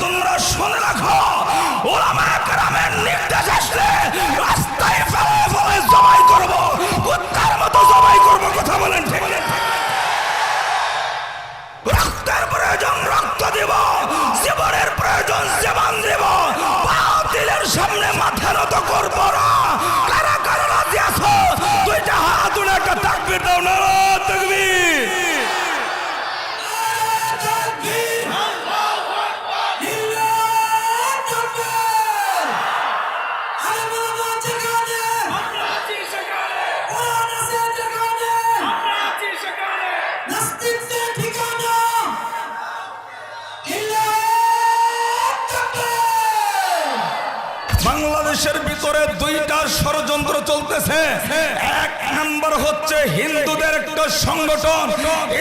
তোমরা শুনে রাখো। ভিতরে দুইটা ষড়যন্ত্র চলতেছে। এক নাম্বার হচ্ছে হিন্দুদের একটা সংগঠন।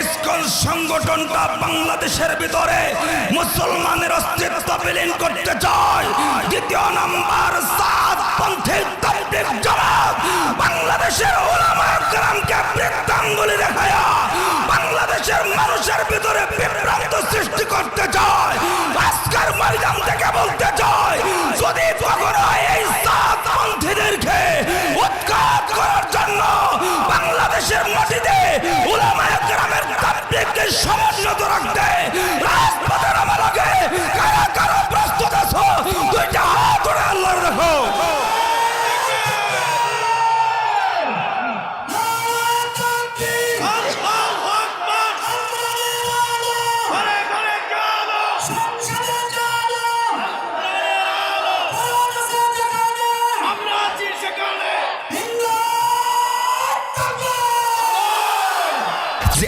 ইসকন সংগঠনটা বাংলাদেশের ভিতরে মুসলমানের অস্তিত্ব বিলীন করতে চায়। দ্বিতীয় নাম্বার সাত পন্থের তাবলিগ জামাত বাংলাদেশের ওলামা গ্রামকে বৃত্তাঙ্গুলি দেখায়া বাংলাদেশের মানুষের ভিতরে বিভ্রান্ত সৃষ্টি করতে চায়। আজকের ময়দান থেকে বলতে চায়, যদি কখনো এই উলামায়ে গ্রামের তাবলিগকে সমুন্নত রাখতে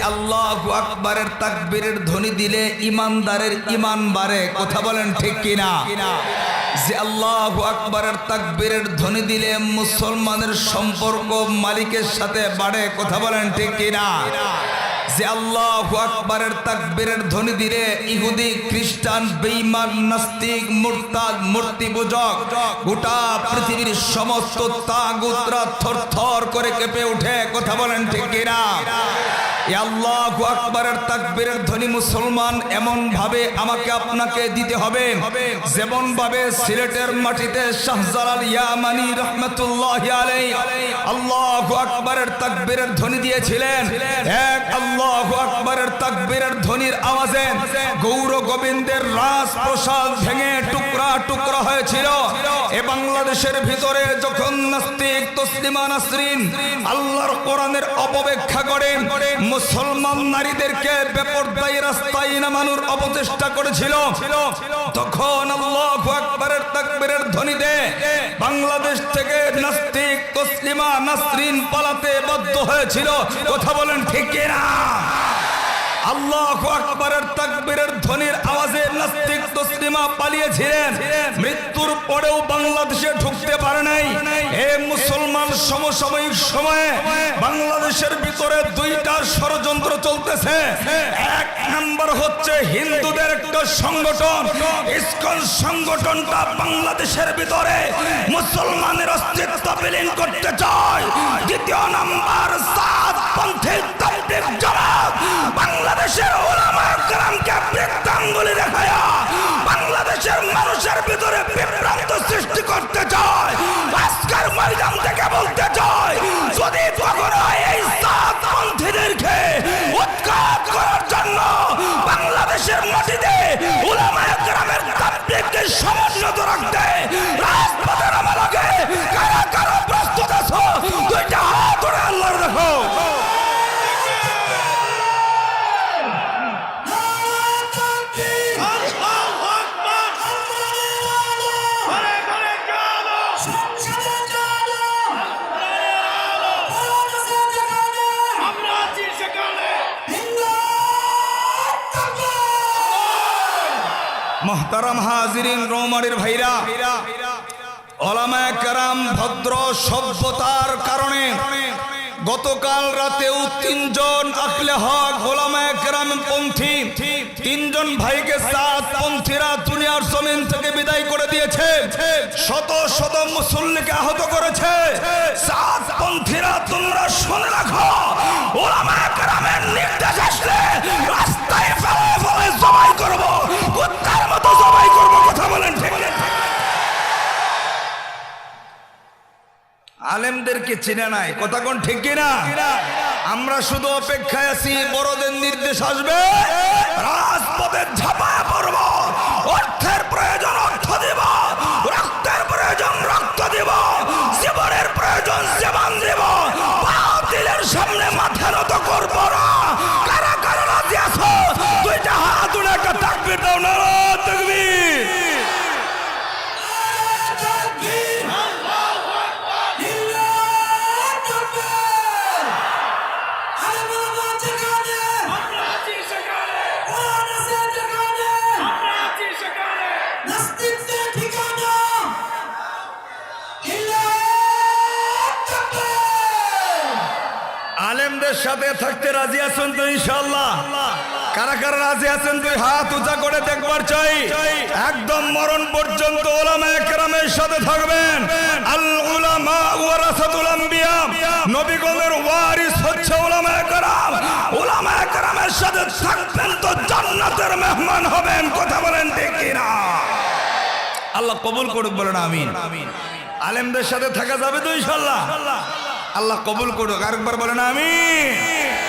আল্লাহ আকবরের তাকবীরের ধ্বনি দিলে ইমানদারের ইমান বাড়ে। কথা বলেন ঠিক কিনা? যে আল্লাহ আকবরের তাকবীরের ধ্বনি দিলে মুসলমানের সম্পর্ক মালিকের সাথে বাড়ে। কথা বলেন ঠিক কিনা? যে আল্লাহ আকবরের তাকবীরের ধ্বনি দিলে ইহুদি, খ্রিস্টান, বেঈমান, নাস্তিক, মুরতাদ মূর্তি পূজক গোটা পৃথিবীর সমস্ত তাগুতরা থরথর করে কেঁপে ওঠে। কথা বলেন ঠিক কিনা? আল্লাহ আকবরের তাকবীরের ধ্বনি মুসলমান এমন ভাবে আমাকে আপনাকে দিতে হবে। যেমন ভাবে সিলেটের মাটিতে শাহজালাল ইয়ামানি রহমতুল্লাহ আলাই আল্লাহ আকবরের তাকবীরের ধ্বনি দিয়েছিলেন। এক আল্লাহ আকবরের তাকবীরের ধ্বনির আওয়াজে গৌর গোবিন্দের রাজ প্রসাদ ভেঙে টুকরা টুকরা হয়েছিল। এ বাংলাদেশের ভিতরে যখন নাস্তিক তসলিমা নাসরিন আল্লাহর কোরআনের অপব্যাখ্যা করেন মুসলমান নারীদেরকে বেপরদায়ী রাস্তায় নামানোর অপচেষ্টা করেছিল। তখন আল্লাহ আকবরের তাকবীরের ধ্বনি দে বাংলাদেশ থেকে নাস্তিক তসলিমা নাসরিন পালাতে বাধ্য হয়েছিল। কথা বলেন ঠিক না আল্লাহ ধ্বনির আওয়াজে মৃত্যুর পরেও বাংলাদেশে ঢুকতে পারে নাই। এ মুসলমান সমসাময়িক সময়ে বাংলাদেশের ভিতরে দুইটা ষড়যন্ত্র চলতেছে। এক নাম্বার হচ্ছে হিন্দুদের একটা সংগঠন। সংগঠনটা বাংলাদেশের ভিতরে মুসলমানের অস্তিত্ব বিলীন করতে চায়। দ্বিতীয় নাম্বার সাত পন্থের তাবলিগ বাংলাদেশের ওলামা কালামকে বৃত্তাঙ্গুলি দেখায়া। বাংলাদেশের মানুষের ভিতরে বিভ্রান্ত সৃষ্টি করতে চায়। আজকের ময়দান থেকে বলতে চায়, যদি কখনো এই মহতারাম হাজিরিন রৌমারির ভাইরা কেরাম ভদ্র সভ্যতার কারণে গতকাল রাতেও তিনজন আকলে হক ওলামায়ে কেরাম পন্থী, তিনজন ভাইকে সাত পন্থীরা দুনিয়ার জমিন থেকে বিদায় করে দিয়েছে। শত শত মুসল্লিকে আহত করেছে। সাত পন্থীরা তোমরা শুনে রাখো ওলামায়ে কেরামের নির্দেশ আসলে রাস্তায় ফেলে ফেলে জবাই করব। সবাই করব কথা বলেন আলেমদেরকে চেনে নাই? কথা কোন ঠিক কিনা? আমরা শুধু অপেক্ষায় আছি, বড়দের নির্দেশ আসবে। রাজপথের ঝাপা আলেমদের সাথে থাকতে রাজি আছেন তো ইনশাল্লাহ কারা কারা রাজি আছেন তুই হাত উঁচা করে দেখবার চাই? একদম মরণ পর্যন্ত ওলামা একরামের সাথে থাকবেন। আল উলামা ওয়ারাসাতুল আম্বিয়া। নবীগণের ওয়ারিস হচ্ছে ওলামা একরাম। ওলামা একরামের সাথে থাকবেন তো জান্নাতের মেহমান হবেন, কথা বলেন ঠিক কিনা? আল্লাহ কবুল করুক, বলেন আমিন। আলেমদের সাথে থাকা যাবে তো ইনশাল্লাহ আল্লাহ কবুল করুক আরেকবার বলেন আমিন।